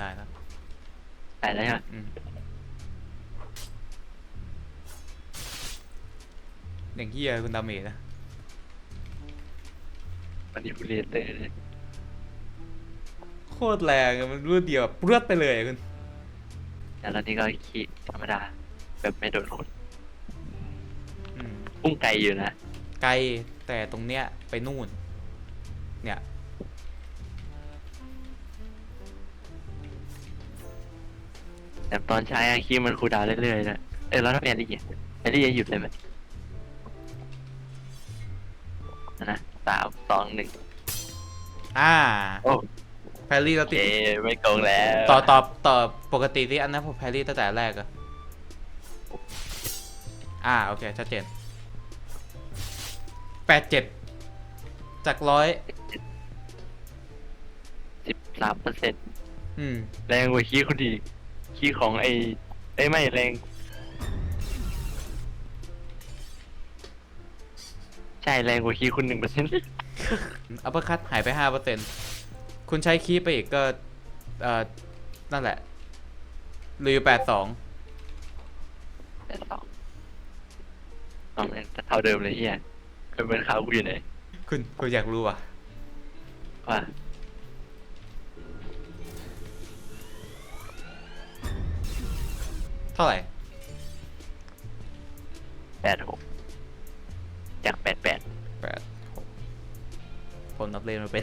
ตายแล้วตายแล้วใช่ไหมอืมอย่างเฮียคุณดาเมจนะมันดิบูเลเตอร์เนี่ยโคตรแรงอะมันรวดเดียวแบบเลือดไปเลยอะคุณแล้วตอนนี้ก็ขี่ธรรมดา แบบไม่โดนคนอืม พุ่งไกลอยู่นะ ไกลแต่ตรงเนี้ยไปนู่น เนี่ย แต่ตอนใช้อาคีมันคูลดาวน์เรื่อยๆนะ เออแล้วถ้าเป็นแอลลี่อะแอลลี่จะหยุดเลยไหมนะสามสองหนึ่งอ่าโอ้แพรรี่เราติดเจไม่โกงแล้วต่อต่อต่อปกติที่อันนั้นผมแพรรี่ตั้งแต่แรกอะอ่าโอเคชัดเจนแปดเจ็ดจากร้อยสิบสามเปอร์เซ็นต์อืมแรงกว่าคีย์คนดี คีย์ของไอ้ไอ้ยไม่แรงใช่แรงกว่าคีย์คุณหนึ่งเปอร์เซ็นต์อัปเปอร์คัตหายไปห้าเปอร์เซ็นคุณใช้คีย์ไปอีกก็เอ่อนั่นแหละเหลือแปดสองแต่สองเอามันเท่าเดิมเลยเฮียเป็นเป็นเขากูอยู่ไหนคุณคุณอยากรู้อะว่า เท่าไหร่แปดหกจากแปดแปดแปดหกผมนับเลนมาเป็น